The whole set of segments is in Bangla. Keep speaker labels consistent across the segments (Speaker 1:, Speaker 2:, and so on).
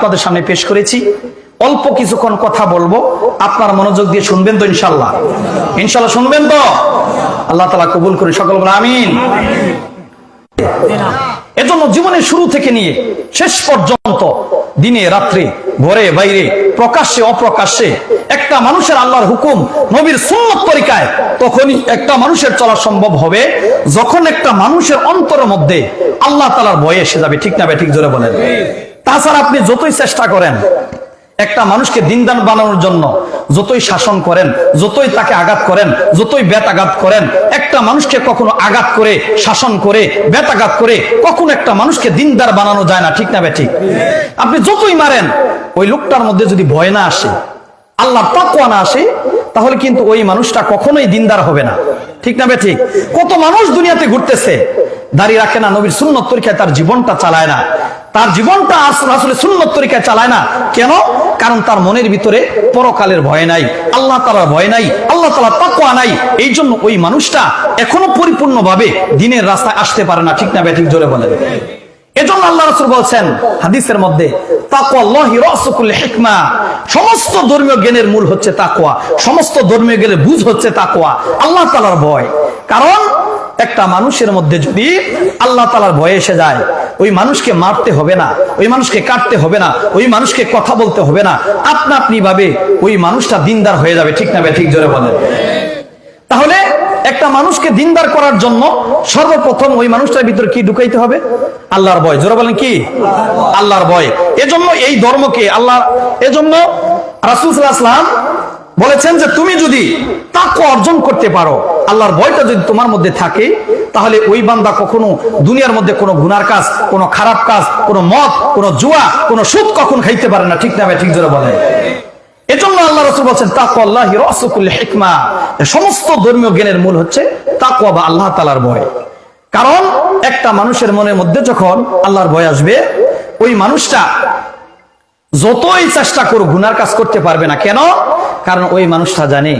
Speaker 1: আপনাদের সামনে পেশ করেছি। অল্প কিছুক্ষণ কথা বলব। আপনার মনোযোগ দিয়ে শুনবেন তো ইনশাল্লাহ ইনশাল্লাহ শুনবেন তো? আল্লাহ তালা কবুল করে সকল আমিন। এজন্য জীবনের শুরু থেকে নিয়ে শেষ পর্যন্ত, দিনে, রাত্রে ঘরে বাইরে, প্রকাশ্যে, অপ্রকাশ্যে, একটা মানুষের আল্লাহর হুকুম নবীর সুন্নত তরিকায় তখনই একটা মানুষের চলা সম্ভব হবে। যখন একটা মানুষের অন্তরের মধ্যে আল্লাহ তালার ভয় এসে যাবে, ঠিক না ঠিক জোরে বলেন। তাছাড়া আপনি যতই চেষ্টা করেন, একটা মানুষকে দিনদান বানানোর জন্য যতই শাসন করেন, যতই তাকে আঘাত করেন, যতই বেত আঘাত করেন, একটা মানুষকে কখনো আঘাত করে, শাসন করে, বেত আঘাত করে, কখনো একটা মানুষকে দিনদার বানানো যায় না, ঠিক না বে ঠিক? আপনি যতই মারেন, ওই লোকটার মধ্যে যদি ভয় না আসে আল্লাহ তাকুয়া না আসে তাহলে কিন্তু ওই মানুষটা কখনোই দিনদার হবে না। ঠিক না ঠিক? কত মানুষ দুনিয়াতে ঘুরতেছে দাঁড়িয়ে রাখে না, নবীর সুন্নত তরিকায় তার জীবনটা চালায় না। তার জীবনটা আসলে সুন্নত তরিকায় চালায় না। কেন? কারণ তার মনের ভিতরে পরকালের ভয় নাই, আল্লাহ তালার ভয় নাই, আল্লাহ তালা তাকুয়া নাই। এই জন্য ওই মানুষটা এখনও পরিপূর্ণভাবে দিনের রাস্তায় আসতে পারে না। ঠিক না বে ঠিক? জোরে বলেন। এজন্য আল্লাহ হাদিসের মধ্যে সমস্ত ধর্মীয় জ্ঞানের মূল হচ্ছে সমস্ত ধর্মীয় বুঝ হচ্ছে আল্লাহ ভয়। কারণ একটা মানুষের মধ্যে যদি আল্লাহ তালার ভয় এসে যায়, ওই মানুষকে মারতে হবে না, ওই মানুষকে কাটতে হবে না, ওই মানুষকে কথা বলতে হবে না, আপনা আপনি ভাবে ওই মানুষটা দিনদার হয়ে যাবে। ঠিক না ঠিক জোরে বলেন। তাহলে একটা মানুষকে দিনদার করার জন্য সর্বপ্রথম ওই মানুষটার ভিতরে কি ঢুকাইতে হবে? আল্লাহর ভয়। জোরে বলেন কি? আল্লাহর ভয়। এজন্য এই ধর্মকে আল্লাহ, এজন্য রাসুল সাল্লাম বলেছেন যে তুমি যদি তাকে অর্জন করতে পারো, আল্লাহর ভয়টা যদি তোমার মধ্যে থাকে, তাহলে ওই বান্দা কখনো দুনিয়ার মধ্যে কোনো গুনার কাজ, কোনো খারাপ কাজ, কোনো মদ, কোনো জুয়া, কোনো সুদ কখন খাইতে পারে না? ঠিক না ঠিক জোরে বলেন। এজন্য আল্লাহ রসুল বলছেন, তাকুয়াল্লাহ রাসুকুল হিকমা। সমস্ত ধর্মীয় জ্ঞানের মূল হচ্ছে তাকুয়া বা আল্লাহ তালার ভয়। কারণ একটা মানুষের মনের মধ্যে যখন আল্লাহর ভয় আসবে, ওই মানুষটা যতই চেষ্টা করুক, গুনার কাজ করতে পারবে না। কেন? কারণ ওই মানুষটা জানে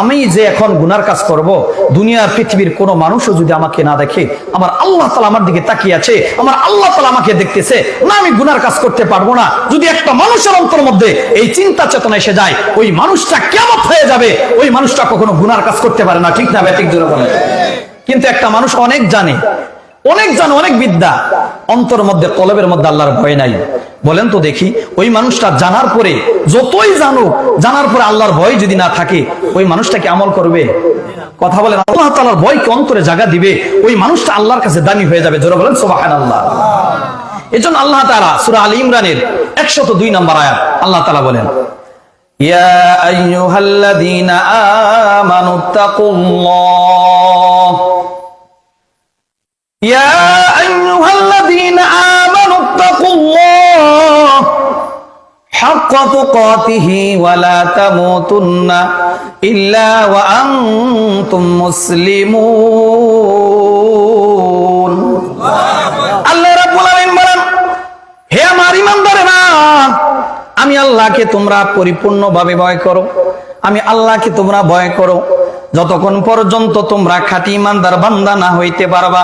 Speaker 1: আমি যে এখন গুনার কাজ করব, দুনিয়ার পৃথিবীর কোন মানুষও যদি আমাকে না দেখে, আমার আল্লাহ তালা আমার দিকে তাকিয়ে আছে, আমার আল্লাহ তালা আমাকে দেখতেছে, না আমি গুনার কাজ করতে পারব না। যদি একটা মানুষের অন্তর মধ্যে এই চিন্তা চেতনা এসে যায়, ওই মানুষটা কেমন হয়ে যাবে, ওই মানুষটা কখনো গুনার কাজ করতে পারে না। ঠিক না ব্যাটিক জোরে বলে কিন্তু একটা মানুষ অনেক জানে অনেক জান অনেক বিদ্যা। অন্তর মধ্যে, কলবের মধ্যে আল্লাহর ভয় নাই। বলেন তো দেখি, ওই মানুষটা জানার পরে, যতই জানুক, জানার পরে আল্লাহর ভয় যদি না থাকে, ওই মানুষটা কি আমল করবে? কথা বলেন, আল্লাহ তালার ভয়কে অন্তরে জায়গা দিবে, ওই মানুষটা আল্লাহর কাছে দামি হয়ে যাবে। জোরে বলেন সোবাহান আল্লাহ এজন্য আল্লাহ তালা সুরা আলী ইমরানের একশত দুই নম্বর আয়াত আল্লাহ তালা বলেন, ইয়া আইয়ুহাল্লাযীনা আমানু তাকুল্লাহ يا أيها الذين آمنوا اتقوا الله حق تقاته ولا تموتن إلا وأنتم مسلمون আল্লাহ রাব্বুল আলামিন বলেন হে আমার ইমানদারেরা আমি আল্লাহকে তোমরা পরিপূর্ণভাবে ভয় করো আমি আল্লাহকে তোমরা ভয় করো যতক্ষণ পর্যন্ত তোমরা খাঁটি ইমানদার বান্দা না হইতে পারবা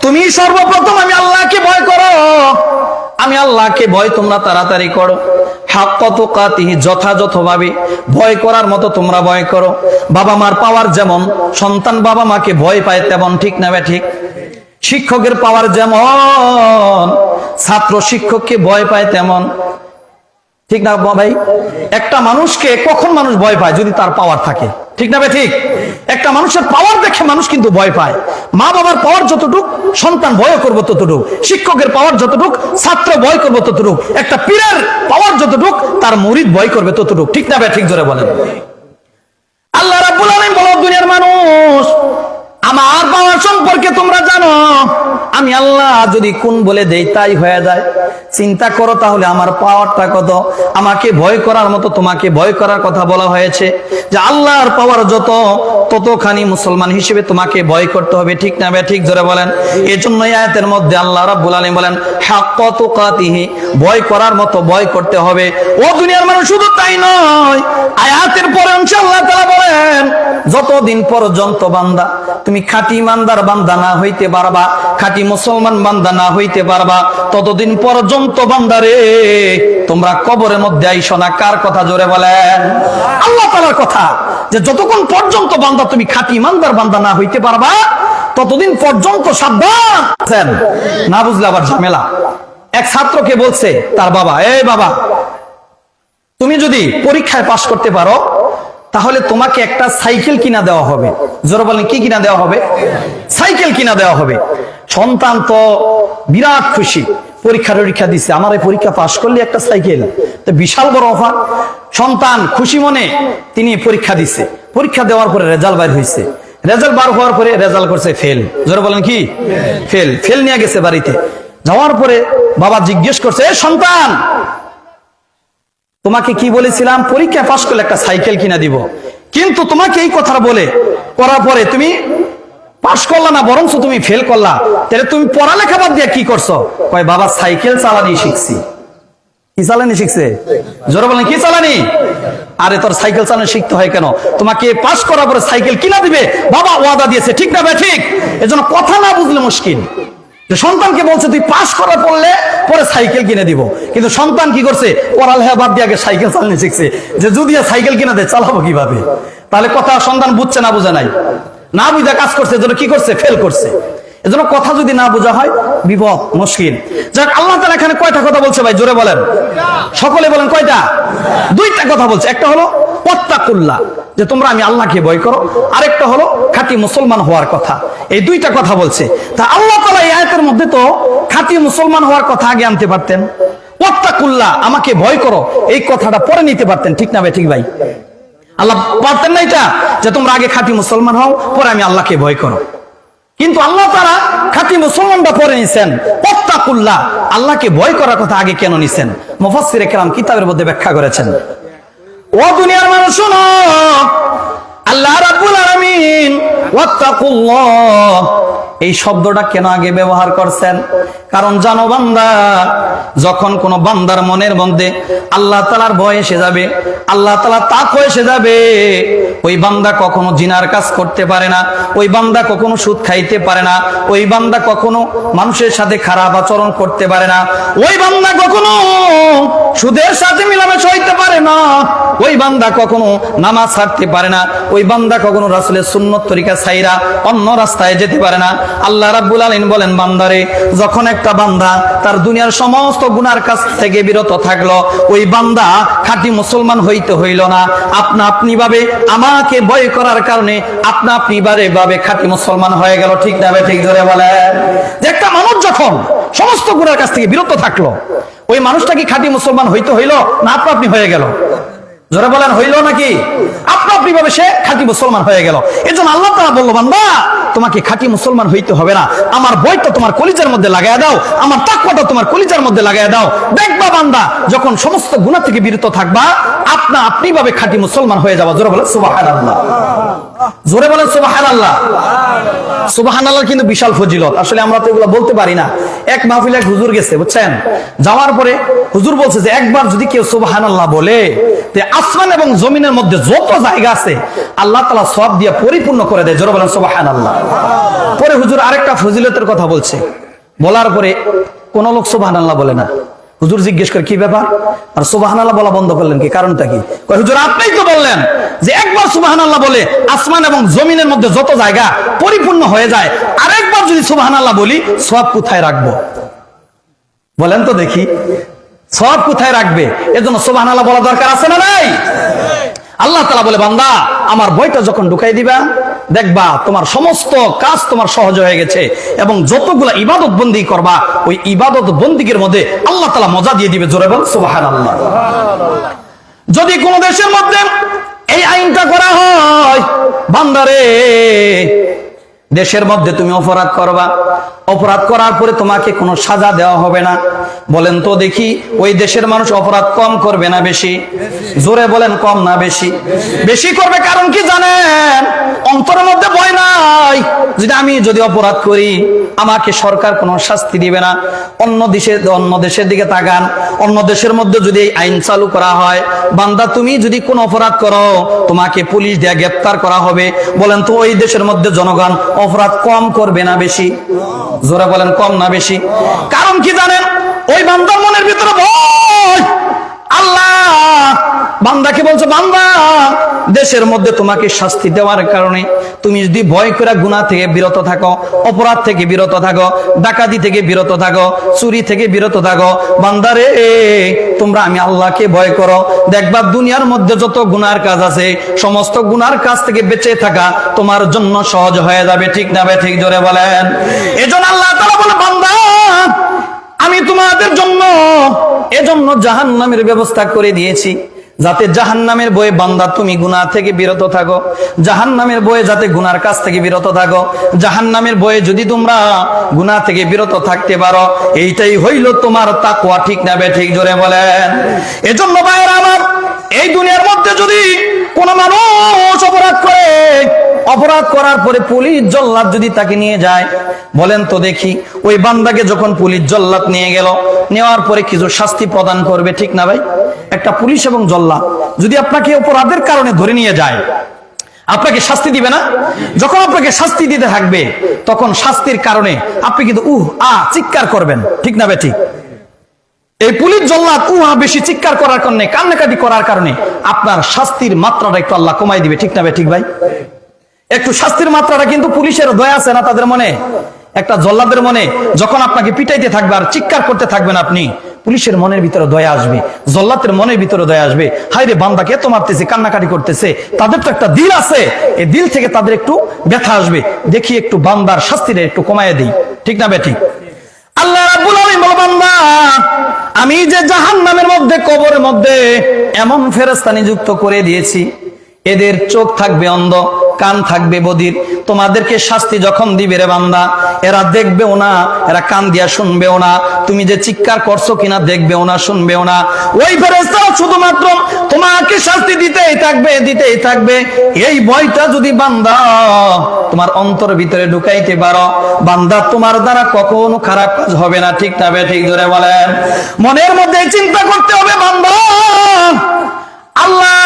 Speaker 1: তুমি সর্বপ্রথম আমি আল্লাহকে ভয় করো। আমি আল্লাহকে ভয় তোমরা তাড়াতাড়ি করো। যথাযথভাবে ভয় করার মতো তোমরা ভয় করো। বাবা মার পাওয়ার যেমন, সন্তান বাবা মাকে ভয় পায় তেমন, ঠিক না ঠিক? শিক্ষকের পাওয়ার যেমন, ছাত্র শিক্ষককে ভয় পায় তেমন। ঠিক না ভাই? একটা মানুষকে কখন মানুষ ভয় পায়? যদি তার পাওয়ার থাকে। ঠিক না ঠিক? একটা মানুষের পাওয়ার দেখে মানুষ কিন্তু ভয় পায়। মা বাবার পাওয়ার যতটুক, সন্তান ভয় করব ততটুক, শিক্ষকের পাওয়ার যতটুক, ছাত্র ভয় করব ততটুক, একটা পীরের পাওয়ার যতটুক, তার মরিদ ভয় করবে ততটুক। ঠিক না ঠিক জোরে বলেন? আল্লাহ রাব্বুল আলামিন বলো দুনিয়ার মানুষ, আমার সম্পর্কে তোমরা জানো? আমি আল্লাহ যদি কোন বলে দেই, তাই হয়ে যায়। চিন্তা করো তাহলে, আমার পাওয়ারটা কত? আমাকে ভয় করার মতো তোমাকে ভয় করার কথা বলা হয়েছে যে আল্লাহর পাওয়ার যত, ততখানি মুসলমান হিসেবে তোমাকে ভয় করতে হবে। ঠিক না ঠিক জোরে বলেন। এই জন্য আয়াতের মধ্যে আল্লাহ রাব্বুল আলামিন বলেন, হাক্কা তুকাতিহি। ভয় করার মতো ভয় করতে হবে। ও দুনিয়ার মানুষ, শুধু তাই নয়, আয়াতের পরে ইনশাআল্লাহ তাআলা বলেন, যতদিন পর্যন্ত বান্দা, তুমি খাঁটি ইমানদার বান্দা না হইতে পারবা, খাঁটি মুসলমান বান্দা না হইতে পারবা, ততদিন পর্যন্ত বান্দারে তোমরা কবরের মধ্যে আইসো না। কার কথা জোরে বলেন? আল্লাহ তালার কথা, যে যতক্ষণ পর্যন্ত বান্দা তুমি খাঁটি ইমানদার বান্দা না হইতে পারবা, ততদিন পর্যন্ত সাবধান। না বুঝলে আবার ঝামেলা। এক ছাত্রকে বলছে, তার বাবা, এই বাবা, তুমি যদি পরীক্ষায় পাশ করতে পারো তাহলে তোমাকে একটা সাইকেল কিনা দেওয়া হবে। জোরে বলেন, কি কিনা দেওয়া হবে? সাইকেল কিনা দেওয়া হবে। সন্তান তো বিরাট খুশি। পরীক্ষা টরীক্ষা দিচ্ছে আমার এই পরীক্ষা পাশ করলে একটা সাইকেল। তো বিশাল বড় অফার। সন্তান খুশি মনে তিনি পরীক্ষা দিচ্ছে পরীক্ষা দেওয়ার পরে রেজাল্ট বাইর হয়েছে রেজাল্ট বার হওয়ার পরে রেজাল্ট করছে ফেল। জোরে বলেন কি? ফেল। ফেল নিয়ে গেছে বাড়িতে। যাওয়ার পরে বাবা জিজ্ঞেস করছে, এ সন্তান তোমাকে কি বলেছিলাম? পরীক্ষা পাশ করলে একটা সাইকেল কিনা দিব। কিন্তু তোমাকে এই কথাটা বলে, করার পরে তুমি পাশ করলা না, বরঞ্চ তুমি ফেল করলা। তাহলে তুমি পড়ালেখা বাদ দিয়ে কি করছ? কয়, বাবা সাইকেল চালানি শিখছি। কি চালানি শিখছে? জোরে বলেন, কি চালানি? আরে, তোর সাইকেল চালানো শিখতে হয় কেন? তোমাকে পাশ করার পরে সাইকেল কিনা দিবে? বাবা, ওয়াদা দিয়েছে। ঠিক না ভাই, ঠিক? এজন্য কথা না বুঝলে মুশকিল। যে সন্তানকে বলছে, তুই পাস করার পড়লে পরে সাইকেল কিনে দিব। কিন্তু সন্তান কি করছে? পড়ালেখা বাদ দিয়ে আগে সাইকেল চালানো শিখছে। যে যদি সাইকেল কিনা দেয়, চালাবো কীভাবে? তাহলে কথা সন্তান বুঝছে না, বুঝে নাই। না বুঝে কাজ করছে, এজন্য কি করছে? ফেল করছে। এজন্য কথা যদি না বোঝা হয়, বিপদ, মুশকিল। যাক, আল্লাহ তাআলা এখানে কয়টা কথা বলছে ভাই? জোরে বলেন। সকলে বলেন কয়টা? দুইটা কথা বলছে। একটা হলো পত্তাকুল্লাহ যে তোমরা আমি আল্লাহকে ভয় করো। আরেকটা হলো মুসলমান হওয়ার কথা। এই দুইটা কথা বলছে। তা আল্লাহ তাআলা এই মধ্যে তো মুসলমান হওয়ার কথা আগে আনতে পারতেন। পত্তাকুল্লাহ আমাকে ভয় করো, এই কথাটা পরে নিতে পারতেন। ঠিক না ভাই, ঠিক ভাই? আল্লাহ পারতেন না এটা, যে তোমরা আগে খাঁটি মুসলমান হও, পরে আমি আল্লাহকে ভয় করো। কিন্তু আল্লাহ তারা খাঁটি মুসলমানটা পরে নিছেন। পত্তাকুল্লাহ আল্লাহকে ভয় করার কথা আগে কেন নিছেন? মুফাসসির কেরাম কিতাবের মধ্যে ব্যাখ্যা করেছেন। ও দুনিয়ার মানুষ শোনো আল্লাহ রাব্বুল আলামিন, ওয়াত্তাকুল্লাহ। এই শব্দটা কেন আগে ব্যবহার করছেন? কারণ জানো বান্দা, যখন কোন বান্দার মনের মধ্যে আল্লাহ তালার ভয় এসে যাবে, আল্লাহ তালা তাক এসে যাবে, ওই বান্দা কখনো জিনার কাজ করতে পারে না, ওই বান্দা কখনো সুদ খাইতে পারে না, ওই বান্দা কখনো মানুষের সাথে খারাপ আচরণ করতে পারে না, ওই বান্দা কখনো সুদের সাথে মিলামেশা হইতে পারে না, ওই বান্দা কখনো নামাজ ছাড়তে পারে না ওই বান্দা কখনো রাসুলের সুন্নত তরিকা ছাইরা অন্য রাস্তায় যেতে পারে না। আল্লাহ রাব্বুল আলামিন বলেন, বান্দারে, যখন একটা বান্দা তার দুনিয়ার সমস্ত গুনার কাছ থেকে বিরত থাকল, ওই বান্দা খাঁটি মুসলমান হইতে হইল না। আপনা আপনি ভাবে আমাকে ভয় করার কারণে আপনা আপনি বারে ভাবে খাঁটি মুসলমান হয়ে গেল, ঠিক না ঠিক ধরে বলেন। যে একটা মানুষ যখন সমস্ত গুনার কাছ থেকে বিরত থাকল, ওই মানুষটা কি খাঁটি মুসলমান হইতে হইল না আপনা আপনি হয়ে গেল? জোরে বলেন, হইল নাকি? আপনা আপনি ভাবে সে খাঁটি মুসলমান হয়ে গেল। এই জন্য আল্লাহ তারা বলল, বান্দা, তোমাকে খাঁটি মুসলমান হইতে হবে না। আমার বইটা তোমার কলিজার মধ্যে লাগাই দাও, আমার তাকওয়াটা তোমার কলিজার মধ্যে লাগাই দাও। দেখবা বান্দা, যখন সমস্ত গুণা থেকে বিরত থাকবা, আপনা আপনি ভাবে খাঁটি মুসলমান হয়ে যাবা। জোরে বলেন, সুবহানাল্লাহ। জোরে বলেন সুবহানাল্লাহ। সুবহানাল্লাহ। কিন্তু বিশাল ফজিলত। আসলে আমরা তো এগুলো বলতে পারি না। এক মাহফিলে এক হুজুর গেছে বুঝছেন? যাওয়ার পরে হুজুর বলছে যে একবার যদি কেউ সুবহানাল্লাহ বলে আসমান এবং জমিনের মধ্যে যত জায়গা আছে আল্লাহ তালা সব দিয়ে পরিপূর্ণ করে দেয়। জোরে বলেন সুবহানাল্লাহ। পরে হুজুর আরেকটা ফজিলতের কথা বলছে। বলার পরে কোন লোক সুবহানাল্লাহ বলে না। হুজুর জিজ্ঞেস করে, কি ব্যাপার? আর সুবহানাল্লাহ বলা বন্ধ করলেন কি? কারণটা কি? হুজুর আপনিই তো বললেন যে একবার সুবহানাল্লাহ বলে আসমান এবং জমিনের মধ্যে যত জায়গা পরিপূর্ণ হয়ে যায়, আরেকবার যদি সুবহানাল্লাহ বলি, সব কোথায় রাখব? বলেন তো দেখি, সব কোথায় রাখবে? এজন্য সুবহানাল্লাহ বলা দরকার আছে না নাই? আল্লাহ তালা বলে, বান্দা, আমার বইটা যখন ঢুকাই দিবা, দেখবা তোমার সমস্ত কাজ তোমার সহজ হয়ে গেছে এবং যতগুলা ইবাদত বন্দি করবা, ওই ইবাদত বন্দিকের মধ্যে আল্লাহ তালা মজা দিয়ে দিবে জোরে বল সুবাহান আল্লাহ যদি কোন দেশের মধ্যে এই আইনটা করা হয়, বান্দারে দেশের মধ্যে তুমি অপরাধ করবা। অপরাধ করার পরে তোমাকে কোনো সাজা দেওয়া হবে না। বলেন তো দেখি, ওই দেশের মানুষ অপরাধ কম করবে না বেশি? জোরে বলেন, কম না বেশি? বেশি করবে কারণ কি জানেন? অন্তরের মধ্যে ভয় নাই। যদি আমি যদি অপরাধ করি, আমাকে সরকার কোনো শাস্তি দিবে না। অন্য দেশে, অন্য দেশের দিকে তাকান। অন্য দেশের মধ্যে যদি এই আইন চালু করা হয়, বান্দা তুমি যদি কোনো অপরাধ করো, তোমাকে পুলিশ দিয়ে গ্রেপ্তার করা হবে। বলেন তো ওই দেশের মধ্যে জনগণ অপরাধ কম করবে না বেশি? জোরে বলেন, কম না বেশি? কারণ কি জানেন? ওই বান্দার মনের ভিতরে ভয়। আল্লাহ, বান্দাকে বলছো, বান্দা, দেশের মধ্যে তোমাকে শাস্তি দেওয়ার কারণে তুমি যদি ভয় করে গুনাহ থেকে বিরত থাকো, অপরাধ থেকে বিরত থাকো, ডাকাতি থেকে বিরত থাকো, চুরি থেকে বিরত থাকো বান্দারে তোমরা আমি আল্লাহকে ভয় করো। দেখবা দুনিয়ার মধ্যে যত গুনার কাজ আছে, সমস্ত গুনার কাজ থেকে বেঁচে থাকা তোমার জন্য সহজ হয়ে যাবে, ঠিক না ঠিক জোরে বলেন। এজন্য আল্লাহ তাআলা বলে, বান্দা আমি তোমাদের জন্য এজন্য জাহান নামের ব্যবস্থা করে দিয়েছি, যাতে জাহান নামের বয়ে বান্দা তুমি গুনা থেকে বিরত থাকো জাহান নামের বয়ে যাতে গুনার কাছ থেকে বিরত থাকো জাহান নামের বয়ে যদি তোমরা গুনা থেকে বিরত থাকতে পারো, এইটাই হইল তোমার তাকুয়া ঠিক না বে ঠিক জোরে বলেন। এজন্য বাইরে আমার এই দুনিয়ার মধ্যে যদি কোন মানুষ অপরাধ করে, অপরাধ করার পরে পুলিশ জল্লাদ যদি তাকে নিয়ে যায়, বলেন তো দেখি, ওই বান্দাকে যখন পুলিশ জল্লাদ নিয়ে গেল, নেওয়ার পরে কিছু শাস্তি প্রদান করবে, ঠিক না ভাই? একটা পুলিশ এবং জল্লাদ, যদি আপনাকে অপরাধের কারণে ধরে নিয়ে যায়, আপনাকে শাস্তি দিবে না? যখন আপনাকে শাস্তি দিতে থাকবে, তখন শাস্তির কারণে আপনি কিন্তু উহ আ চিৎকার করবেন, ঠিক না ভাই ঠিক? এই পুলিশ জল্লাদ উহা বেশি চিৎকার করার কারণে, কান্নাকাটি করার কারণে আপনার শাস্তির মাত্রাটা একটু আল্লাহ কমাই দিবে, ঠিক না ঠিক ভাই? একটু শাস্তির মাত্রাটা কিন্তু পুলিশের দয়া আছে না তাদের মনে? একটা জল্লাদের মনে, যখন আপনাকে পিটাইতে থাকবে আর চিৎকার করতে থাকবেন আপনি, পুলিশের মনের ভিতরে দয়া আসবে জল্লাতের মনের ভিতরে দয়া আসবে। হাই রে বান্দাকে এত মারতেছে, কান্নাকাটি করতেছে? তাদের তো একটা দিল আছে, এই দিল থেকে তাদের একটু ব্যথা আসবে। দেখি একটু বান্দার শাস্তিটা একটু কমায় দিই, ঠিক না আল্লাহ আমি যে জাহান্নামের মধ্যে, কবরের মধ্যে এমন ফেরেশতা নিযুক্ত করে দিয়েছি, এদের চোখ থাকবে অন্ধ। কান থাকবে বদির। তোমাদেরকে শাস্তি যখন দিবে রে বান্দা, এরা দেখবেও না, এরা কান দিয়া শুনবেও না। তুমি যে চিৎকার করছ কিনা দেখবেও না, শুনবেও না। ওই ফেরেশতা শুধুমাত্র তোমাকে শাস্তি দিতেই থাকবে দিতেই থাকবে। এই ভয়টা যদি বান্দা তোমার অন্তর ভিতরে ঢুকাইতে পারো, বান্দা তোমার দ্বারা কখনো খারাপ কাজ হবে না। ঠিক না ঠিক ধরে বলেন। মনের মধ্যে চিন্তা করতে হবে বান্দা। আল্লাহ,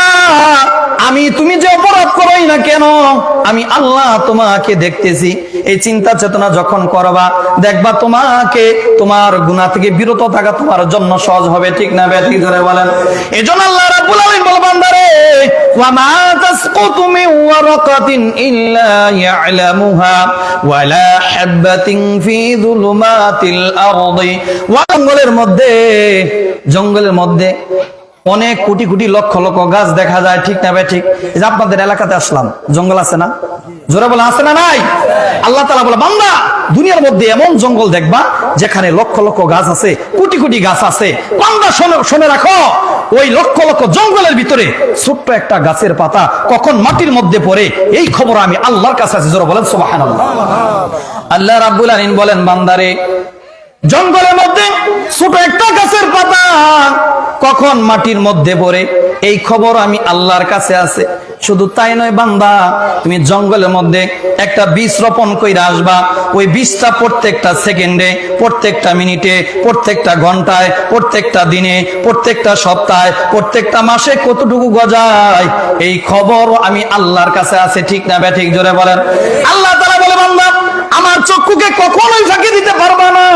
Speaker 1: আমি তুমি যে অপরাধ না কেন? আমি আল্লাহ তোমাকে দেখতেছি। এই চিন্তা চেতনা যখন করবা, দেখবা তোমাকে তোমার গুনাহ থেকে বিরত থাকা তোমার জন্য সহজ হবে, ঠিক না ধরে বলেন। আল্লাহ রাব্বুল আলামিন বল, বান্দারে, ওয়া মা তাসকুতু ওয়ারাকাতিন ইল্লা ইয়ালামুহা, ওয়া লা হাববাতিন ফি যুলুমাতিল আরদি। ওয়া জঙ্গলের মধ্যে জঙ্গলের মধ্যে অনেক কোটি কোটি লক্ষ লক্ষ গাছ দেখা যায়, ঠিক না ভাই? ঠিক। এই যে আপনাদের এলাকাতে আসলাম, জঙ্গল আছে না? জোরে বলে আছে না নাই? আল্লাহ তালা বলে, বান্দা, দুনিয়ার মধ্যে এমন জঙ্গল দেখবা, যেখানে লক্ষ লক্ষ গাছ আছে, কোটি কোটি গাছ আছে। বান্দা, শোনে রাখো, ওই লক্ষ লক্ষ জঙ্গলের ভিতরে ছোট্ট একটা গাছের পাতা কখন মাটির মধ্যে পড়ে, এই খবর আমি আল্লাহর কাছে আছে, জোরে বলেন সোবাহান আল্লাহ রাব্বুল আলামিন বলেন, বান্দারে জঙ্গলের মধ্যে ছোট একটা গাছের পাতা। কখন মাটির মধ্যে পড়ে? এই খবর আমি আল্লাহর কাছে আছে। শুধু তাই নয় বান্দা, তুমি জঙ্গলের মধ্যে একটা বীজ রোপণ করে আসবা। ওই বীজটা প্রত্যেকটা সেকেন্ডে, প্রত্যেকটা মিনিটে, প্রত্যেকটা ঘন্টায়, প্রত্যেকটা দিনে, প্রত্যেকটা সপ্তাহে, প্রত্যেকটা মাসে কতটুকু গজায়? এই খবর আমি আল্লাহর কাছে আছে, ঠিক না ব্যাঠিক জোরে বলেন? আল্লাহ তারা বলে, বান্দা, আমার চক্ষুকে কখনোই ফাঁকি দিতে পারবা না।